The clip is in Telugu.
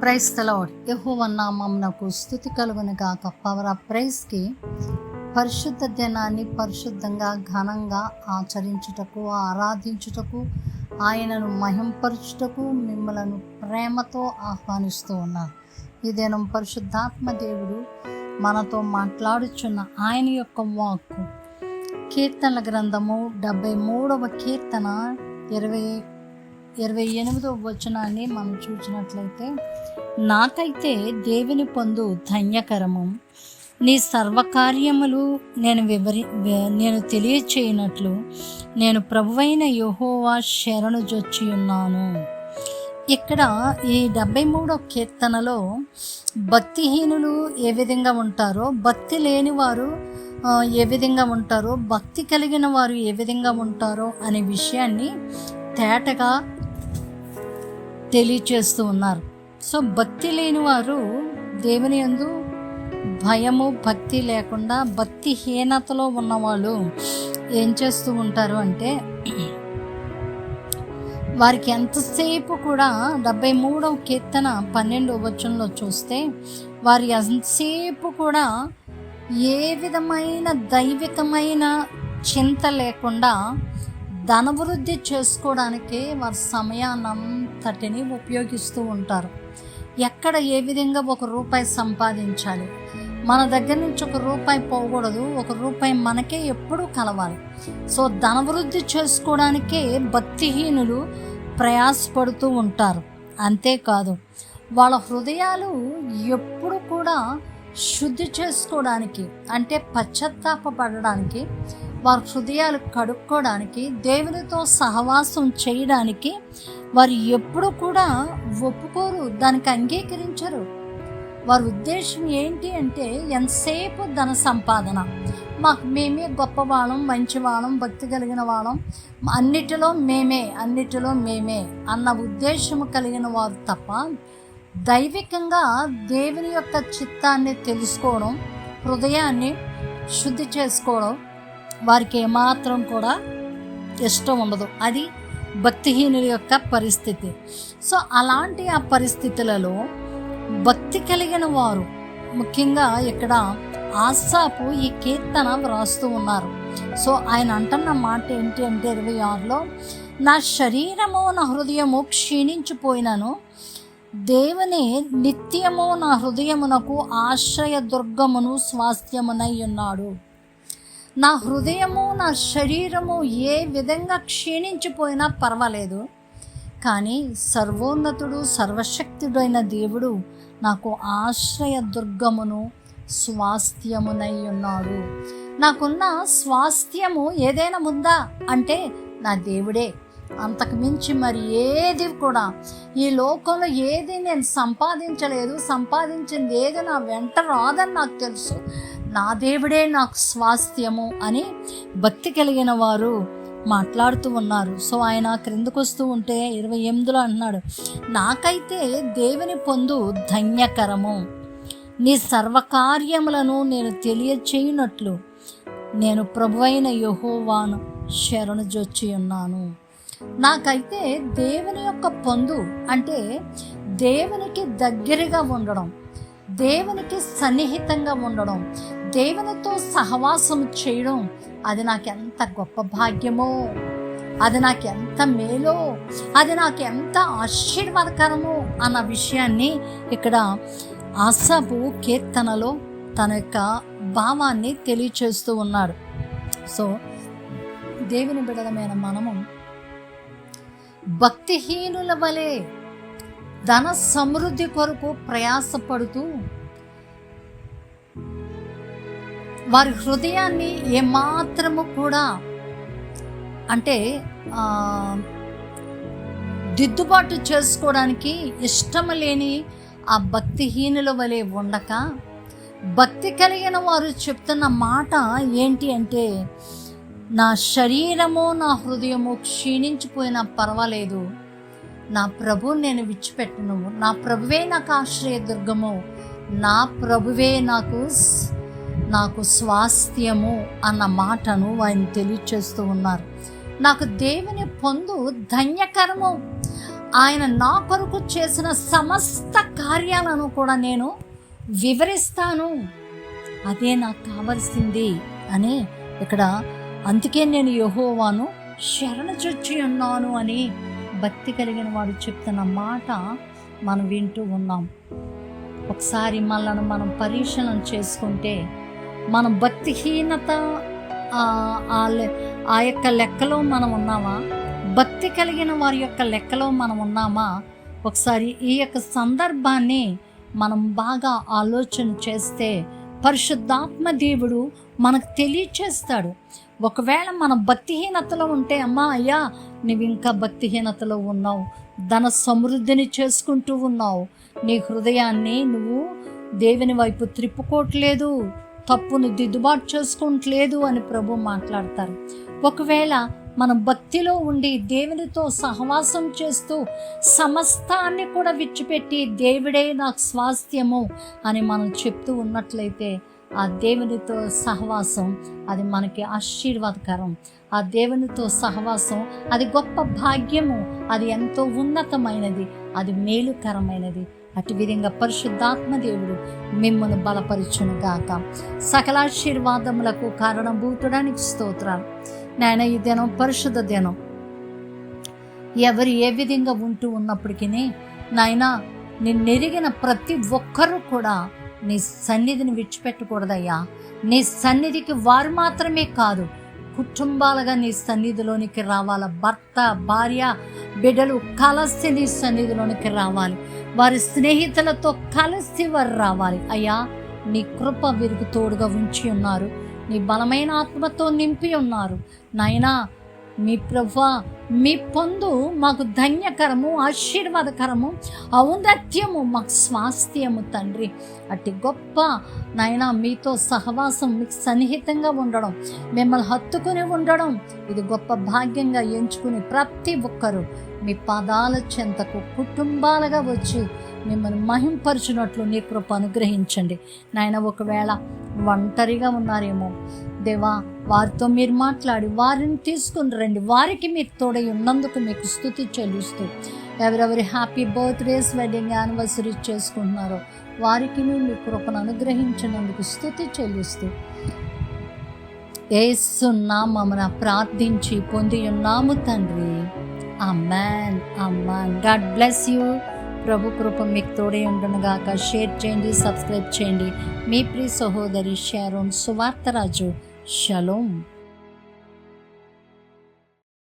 ప్రైస్ తలౌడ్ యహోవన్నామమునకు స్థుతి కలుగును గాక. పవర్ ఆఫ్ ప్రైస్కి పరిశుద్ధ దినాన్ని పరిశుద్ధంగా ఘనంగా ఆచరించుటకు ఆరాధించుటకు ఆయనను మహింపరచుటకు మిమ్మలను ప్రేమతో ఆహ్వానిస్తూ ఉన్నారు ఈ దినం పరిశుద్ధాత్మ దేవుడు మనతో మాట్లాడుచున్న ఆయన యొక్క వాక్కు. కీర్తనల గ్రంథము డెబ్బై మూడవ కీర్తన ఇరవై ఇరవై ఎనిమిదో వచనాన్ని మనం చూసినట్లయితే నాకైతే దేవుని పొందు ధన్యకరము. నీ సర్వకార్యములు నేను వివరి నేను తెలియచేయనట్లు నేను ప్రభువైన యహోవా శరణు జొచ్చి ఉన్నాను. ఇక్కడ ఈ డెబ్బై మూడో కీర్తనలో భక్తిహీనులు ఏ విధంగా ఉంటారో భక్తి లేని వారు ఏ విధంగా ఉంటారో భక్తి కలిగిన వారు ఏ విధంగా ఉంటారో అనే విషయాన్ని తేటగా తెలియచేస్తూ ఉన్నారు. సో భక్తి లేని వారు దేవుని యందు భయము భక్తి లేకుండా భక్తిహీనతలో ఉన్నవాళ్ళు ఏం చేస్తూ ఉంటారు అంటే వారికి ఎంతసేపు కూడా డెబ్బై మూడవ కీర్తన పన్నెండవ వచనంలో చూస్తే వారి ఎంతసేపు కూడా ఏ విధమైన దైవికమైన చింత లేకుండా ధనవృద్ధి చేసుకోవడానికి వారి సమయాన్నంతటిని ఉపయోగిస్తూ ఉంటారు. ఎక్కడ ఏ విధంగా ఒక రూపాయి సంపాదించాలి? మన దగ్గర నుంచి ఒక రూపాయి పోకూడదు. ఒక రూపాయి మనకే ఎప్పుడూ కలవాలి. సో ధనవృద్ధి చేసుకోవడానికే భక్తిహీనులు ప్రయాసపడుతూ ఉంటారు. అంతేకాదు వాళ్ళ హృదయాలు ఎప్పుడు కూడా శుద్ధి చేసుకోవడానికి అంటే పశ్చాత్తాపడడానికి వారి హృదయాలు కడుక్కోవడానికి దేవునితో సహవాసం చేయడానికి వారు ఎప్పుడు కూడా ఒప్పుకోరు దానికి అంగీకరించరు. వారి ఉద్దేశం ఏంటి అంటే ఎంతసేపు ధన సంపాదన. మాకు మేమే గొప్పవాళ్ళం మంచివాళ్ళం భక్తి కలిగిన వాళ్ళం. అన్నిటిలో మేమే అన్నిటిలో మేమే అన్న ఉద్దేశం కలిగిన వారు తప్ప దైవికంగా దేవుని యొక్క చిత్తాన్ని తెలుసుకోవడం హృదయాన్ని శుద్ధి చేసుకోవడం వారికి ఏమాత్రం కూడా ఇష్టం ఉండదు. అది భక్తిహీనుల యొక్క పరిస్థితి. సో అలాంటి ఆ పరిస్థితులలో భక్తి కలిగిన వారు ముఖ్యంగా ఇక్కడ ఆసాపు ఈ కీర్తన వ్రాస్తూ ఉన్నారు. సో ఆయన అంటున్న మాట ఏంటి అంటే ఇరవై ఆరులో నా శరీరము నా హృదయము క్షీణించిపోయినను. దేవుని నిత్యము నా హృదయమునకు ఆశ్రయ దుర్గమును స్వాస్థ్యమునై ఉన్నాడు. నా హృదయము నా శరీరము ఏ విధంగా క్షీణించిపోయినా పర్వాలేదు. కానీ సర్వోన్నతుడు సర్వశక్తుడైన దేవుడు నాకు ఆశ్రయ దుర్గమును స్వాస్థ్యమునై ఉన్నాడు నాకున్న స్వాస్థ్యము ఏదైనా ఉందా అంటే నా దేవుడే. అంతకు మించి మరి ఏది కూడా ఈ లోకంలో ఏది నేను సంపాదించలేదు సంపాదించింది ఏది నా వెంట రాదని నాకు తెలుసు. నా దేవుడే నాకు స్వాస్థ్యము అని భక్తి కలిగిన వారు మాట్లాడుతూ ఉన్నారు. సో ఆయన క్రిందకు వస్తూ ఉంటే ఇరవై ఎనిమిదిలో అంటున్నాడు నాకైతే దేవుని పొందు ధన్యకరము. నీ సర్వకార్యములను నేను తెలియచేయునట్లు నేను ప్రభువైన యహోవాను శరణు జొచ్చి ఉన్నాను. నాకైతే దేవుని యొక్క పొందు అంటే దేవునికి దగ్గరగా ఉండడం దేవునికి సన్నిహితంగా ఉండడం దేవునితో సహవాసం చేయడం అది నాకు ఎంత గొప్ప భాగ్యమో అది నాకు ఎంత మేలో అది నాకు ఎంత ఆశీర్వాదకరమో అన్న విషయాన్ని ఇక్కడ అసబు కీర్తనలో తన యొక్క భావాన్ని తెలియచేస్తూ ఉన్నాడు. సో దేవుని బిడలమైన మనము భక్తిహీనుల వలె ధన సమృద్ధి కొరకు ప్రయాసపడుతూ వారి హృదయాన్ని ఏమాత్రము కూడా అంటే దిద్దుబాటు చేసుకోవడానికి ఇష్టం లేని ఆ భక్తిహీనుల వలె ఉండక భక్తి కలిగిన వారు చెప్తున్న మాట ఏంటి అంటే నా శరీరము నా హృదయము క్షీణించిపోయినా పర్వాలేదు. నా ప్రభు నేను విడిచిపెట్టను. నా ప్రభువే నాకు ఆశ్రయదుర్గము. నా ప్రభువే నాకు నాకు స్వాస్థ్యము అన్న మాటను ఆయన తెలియచేస్తూ ఉన్నారు. నాకు దేవుని పొందు ధన్యకరము. ఆయన నా కొరకు చేసిన సమస్త కార్యాలను కూడా నేను వివరిస్తాను. అదే నాకు కావలసింది అని ఇక్కడ అందుకే నేను యహోవాను శరణ చొచ్చి ఉన్నాను అని భక్తి కలిగిన వాడు చెప్తున్న మాట మనం వింటూ ఉన్నాం. ఒకసారి మనల్ని మనం పరిశీలన చేసుకుంటే మనం భక్తిహీనత ఆ- ఆ యొక్క లెక్కలో మనం ఉన్నామా? భక్తి కలిగిన వారి యొక్క లెక్కలో మనం ఉన్నామా? ఒకసారి ఈ యొక్క సందర్భాన్ని మనం బాగా ఆలోచన చేస్తే పరిశుద్ధాత్మ దేవుడు మనకు తెలియచేస్తాడు. ఒకవేళ మనం భక్తిహీనతలో ఉంటే అమ్మా అయ్యా నువ్వు ఇంకా భక్తిహీనతలో ఉన్నావు. ధన సమృద్ధిని చేసుకుంటూ ఉన్నావు. నీ హృదయాన్ని నువ్వు దేవుని వైపు త్రిప్పుకోవట్లేదు. తప్పును దిద్దుబాటు చేసుకుంటలేదు అని ప్రభు మాట్లాడతారు. ఒకవేళ మనం భక్తిలో ఉండి దేవునితో సహవాసం చేస్తూ సమస్తాన్ని కూడా విచ్చిపెట్టి దేవుడే నాకు స్వాస్థ్యము అని మనం చెప్తూ ఉన్నట్లయితే ఆ దేవునితో సహవాసం అది మనకి ఆశీర్వాదకరం. ఆ దేవునితో సహవాసం అది గొప్ప భాగ్యము. అది ఎంతో ఉన్నతమైనది. అది మేలుకరమైనది. అటు విధంగా పరిశుద్ధాత్మ దేవుడు మిమ్మల్ని బలపరుచును గాక సకలాశీర్వాదములకు కారణభూతుడానికి స్తోత్రాలు. నాయన ఈ దినం పరిశుద్ధ దినం. ఎవరు ఏ విధంగా ఉంటూ ఉన్నప్పటికీ నాయన నిన్నెరిగిన ప్రతి ఒక్కరూ కూడా నీ సన్నిధిని విడిచిపెట్టకూడదయ్యా. నీ సన్నిధికి వారు మాత్రమే కాదు కుటుంబాలుగా నీ సన్నిధిలోనికి రావాల భర్త భార్య బిడ్డలు కలిసి నీ సన్నిధిలోనికి రావాలి. వారి స్నేహితులతో కలిసి వారు రావాలి. అయ్యా నీ కృప వీరికి తోడుగా ఉంచి ఉన్నారు. నీ బలమైన ఆత్మతో నింపి ఉన్నారు. నాయనా మీ ప్రభా మీ పొందు మాకు ధన్యకరము ఆశీర్వాదకరము ఔన్నత్యము మాకు స్వాస్థ్యము తండ్రి. అట్టి గొప్ప నాయన మీతో సహవాసం మీకు సన్నిహితంగా ఉండడం మిమ్మల్ని హత్తుకుని ఉండడం ఇది గొప్ప భాగ్యంగా ఎంచుకుని ప్రతి ఒక్కరూ మీ పాదాల చెంతకు కుటుంబాలుగా వచ్చి మిమ్మల్ని మహింపరిచినట్లు నీ కృప అనుగ్రహించండి. నాయన ఒకవేళ ఒంటరిగా ఉన్నారేమో దేవా వారితో మీరు మాట్లాడి వారిని తీసుకుని రండి. వారికి మీరు తోడై ఉన్నందుకు మీకు స్థుతి చెల్లిస్తూ ఎవరెవరి హ్యాపీ బర్త్డేస్ వెడ్డింగ్ యానివర్సరీ చేసుకుంటున్నారో వారికి మీ కృపను అనుగ్రహించినందుకు స్థుతి చెల్లిస్తూ ఏసున్నామన ప్రార్థించి పొంది ఉన్నాము తండ్రి. Amman Amman God bless you ప్రభు కృప మీకు తోడే ఉండనుగాక షేర్ చేయండి సబ్స్క్రైబ్ చేయండి. మీ ప్రియ సహోదరి షారోన్ సువార్తరాజు Shalom.